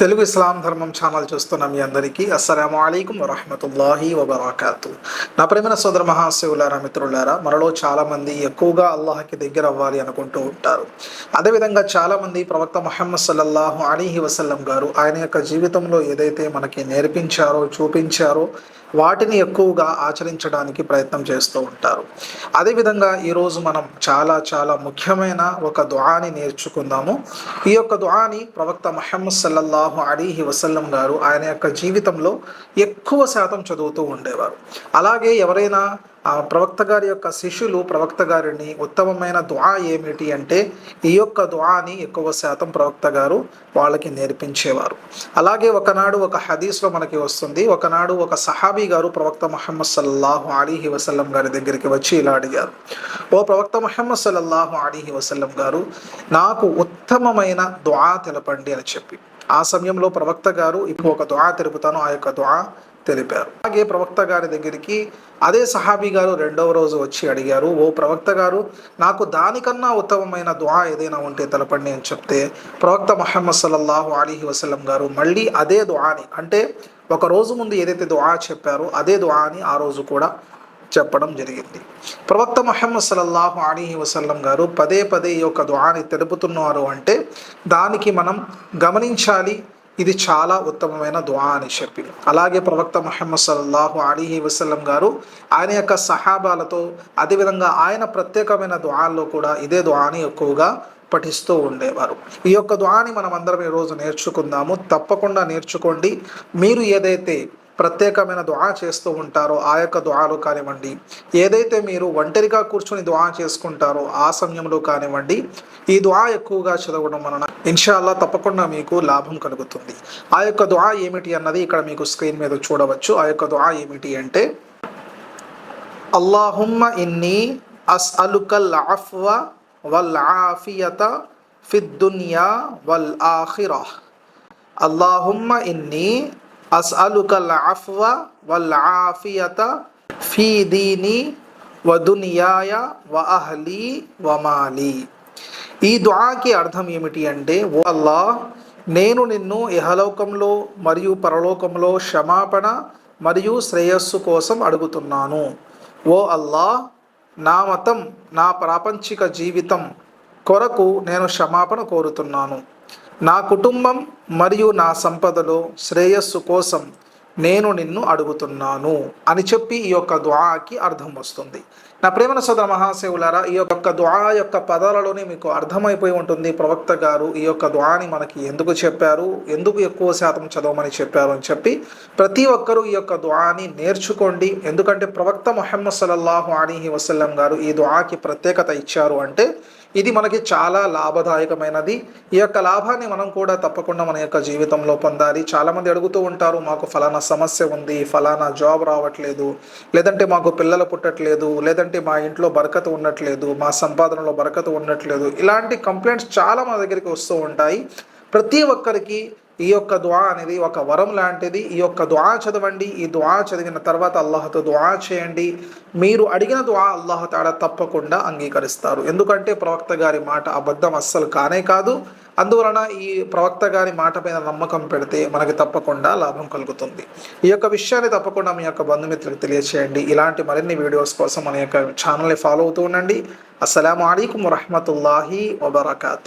తెలుగు ఇస్లాం ధర్మం ఛానల్ చూస్తున్న మీ అందరికీ అస్సలం అయికం వరహమతుల్లాహి వబర్కాతు. నా ప్రేమైన సోదర మహాశివులారా మిత్రులారా మనలో చాలామంది ఎక్కువగా అల్లాహకి దగ్గర అవ్వాలి అనుకుంటూ ఉంటారు. అదేవిధంగా చాలామంది ప్రవక్త మొహమ్మద్ సల్లల్లాహు అలీహి వసల్లం గారు ఆయన యొక్క జీవితంలో ఏదైతే మనకి నేర్పించారో చూపించారో వాటిని ఎక్కువగా ఆచరించడానికి ప్రయత్నం చేస్తూ ఉంటారు. అదేవిధంగా ఈరోజు మనం చాలా చాలా ముఖ్యమైన ఒక దుఆని నేర్చుకుందాము. ఈ యొక్క దుఆని ప్రవక్త మహమ్మద్ సల్లల్లాహు అలీహి వసల్లం గారు ఆయన యొక్క జీవితంలో ఎక్కువ శాతం చదువుతూ ఉండేవారు. అలాగే ఎవరైనా ఆ ప్రవక్త గారి యొక్క శిష్యులు ప్రవక్త గారిని ఉత్తమమైన దుఆ ఏమిటి అంటే ఈ యొక్క దుఆని ఎక్కువ శాతం ప్రవక్త గారు వాళ్ళకి నేర్పించేవారు. అలాగే ఒకనాడు ఒక హదీస్లో మనకి వస్తుంది ఒకనాడు ఒక సహాబీ గారు ప్రవక్త మహమ్మద్ సల్లాహు అలీహి వసల్లం గారి దగ్గరికి వచ్చి ఇలా అడిగారు ఓ ప్రవక్త మహమ్మద్ సల్లల్లాహు అలీహి వసల్లం గారు నాకు ఉత్తమమైన దుఆ తెలపండి అని చెప్పి. ఆ సమయంలో ప్రవక్త గారు ఇప్పుడు ఒక దుఆ తెలుపుతాను ఆ యొక్క దుఆ తెలిపారు. అలాగే ప్రవక్త గారి దగ్గరికి అదే సహాబీ గారు రెండవ రోజు వచ్చి అడిగారు ఓ ప్రవక్త గారు నాకు దానికన్నా ఉత్తమమైన దుఆ ఏదైనా ఉంటే తెలపండి అని చెప్తే ప్రవక్త మహమ్మద్ సల్లల్లాహు అలీహి వసలం గారు మళ్ళీ అదే దుఆని అంటే ఒక రోజు ముందు ఏదైతే దుఆ చెప్పారో అదే దుఆని ఆ రోజు కూడా చెప్పడం జరిగింది. ప్రవక్త మహమ్మద్ సల్లల్లాహు అలీహి వసల్లం గారు పదే పదే ఈ యొక్క దుఆని తెలుపుతున్నారు అంటే దానికి మనం గమనించాలి ఇది చాలా ఉత్తమమైన దువా అని చెప్పి అలాగే ప్రవక్త మహమ్మద్ సల్లాహు అలీహి వసల్లం గారు ఆయన యొక్క సహాబాలతో అదేవిధంగా ఆయన ప్రత్యేకమైన దువాల్లో కూడా ఇదే దువాని ఎక్కువగా పఠిస్తూ ఉండేవారు. ఈ యొక్క దువాని మనం అందరం ఈరోజు నేర్చుకుందాము. తప్పకుండా నేర్చుకోండి. మీరు ఏదైతే ప్రత్యేకమైన దుఆ చేస్తూ ఉంటారో ఆ యొక్క దుఆలు కానివ్వండి ఏదైతే మీరు ఒంటరిగా కూర్చొని దుఆ చేసుకుంటారో ఆ సమయంలో కానివ్వండి ఈ దుఆ ఎక్కువగా చదవడం వలన ఇన్షాల్లా తప్పకుండా మీకు లాభం కలుగుతుంది. ఆ యొక్క దుఆ ఏమిటి అన్నది ఇక్కడ మీకు స్క్రీన్ మీద చూడవచ్చు. ఆ యొక్క దుఆ ఏమిటి అంటే అల్లాహుమ్మ ఇన్ని అస్ అలుకల్ ఆఫ్వ వల్ ఆఫియత ఫిద్దునియా వల్ ఆఖిరా. అల్లాహుమ్మ ఇన్ని అస్అలుకల్ అఫ్వ వల్ ఆఫియత ఫీ దీని వ వ అహ్లీ వమాలి. ఈ దుఆకి అర్థం ఏమిటి అంటే ఓ అల్లా నేను నిన్ను ఇహలోకంలో మరియు పరలోకంలో క్షమాపణ మరియు శ్రేయస్సు కోసం అడుగుతున్నాను. ఓ అల్లా నా మతం నా ప్రాపంచిక జీవితం కొరకు నేను క్షమాపణ కోరుతున్నాను. నా కుటుంబం మరియు నా సంపదలో శ్రేయస్సు కోసం నేను నిన్ను అడుగుతున్నాను అని చెప్పి ఈ యొక్క దుఆకి అర్థం వస్తుంది. నా ప్రేమన సోదర మహాశివులారా ఈ యొక్క దుఆ యొక్క పదాలలోనే మీకు అర్థమైపోయి ఉంటుంది. ప్రవక్త గారు ఈ యొక్క దుఆని మనకి ఎందుకు చెప్పారు ఎందుకు ఎక్కువ శాతం చదవమని చెప్పారు అని చెప్పి ప్రతి ఒక్కరూ ఈ యొక్క దుఆని నేర్చుకోండి. ఎందుకంటే ప్రవక్త మొహమ్మద్ సల్లల్లాహు అలీహి వసల్లం గారు ఈ దుఆకి ప్రత్యేకత ఇచ్చారు అంటే ఇది మనకి చాలా లాభదాయకమైనది. ఈ యొక్క లాభాన్ని మనం కూడా తప్పకుండా మన యొక్క జీవితంలో పొందాలి. చాలామంది అడుగుతూ ఉంటారు మాకు ఫలానా సమస్య ఉంది ఫలానా జాబ్ రావట్లేదు లేదంటే మాకు పిల్లలు పుట్టట్లేదు లేదంటే మా ఇంట్లో బరకత ఉండట్లేదు మా సంపాదనలో బరకత ఉండట్లేదు. ఇలాంటి కంప్లైంట్స్ చాలా మా దగ్గరికి వస్తూ ఉంటాయి. ప్రతి ఒక్కరికి ఈ యొక్క దువా అనేది ఒక వరం లాంటిది. ఈ యొక్క దువా చదవండి. ఈ దువా చదివిన తర్వాత అల్లాహతో దువా చేయండి. మీరు అడిగిన దువా అల్లాహతాడ తప్పకుండా అంగీకరిస్తారు. ఎందుకంటే ప్రవక్త గారి మాట అబద్ధం అస్సలు కానే కాదు. అందువలన ఈ ప్రవక్త గారి మాట మీద నమ్మకం పెడితే మనకి తప్పకుండా లాభం కలుగుతుంది. ఈ యొక్క విషయాన్ని తప్పకుండా మీ యొక్క బంధుమిత్రులకు తెలియచేయండి. ఇలాంటి మరిన్ని వీడియోస్ కోసం మన యొక్క ఛానల్ని ఫాలో అవుతూ ఉండండి. అస్సలం అయికం వరహమతుల్లాహి వబర్కాతు.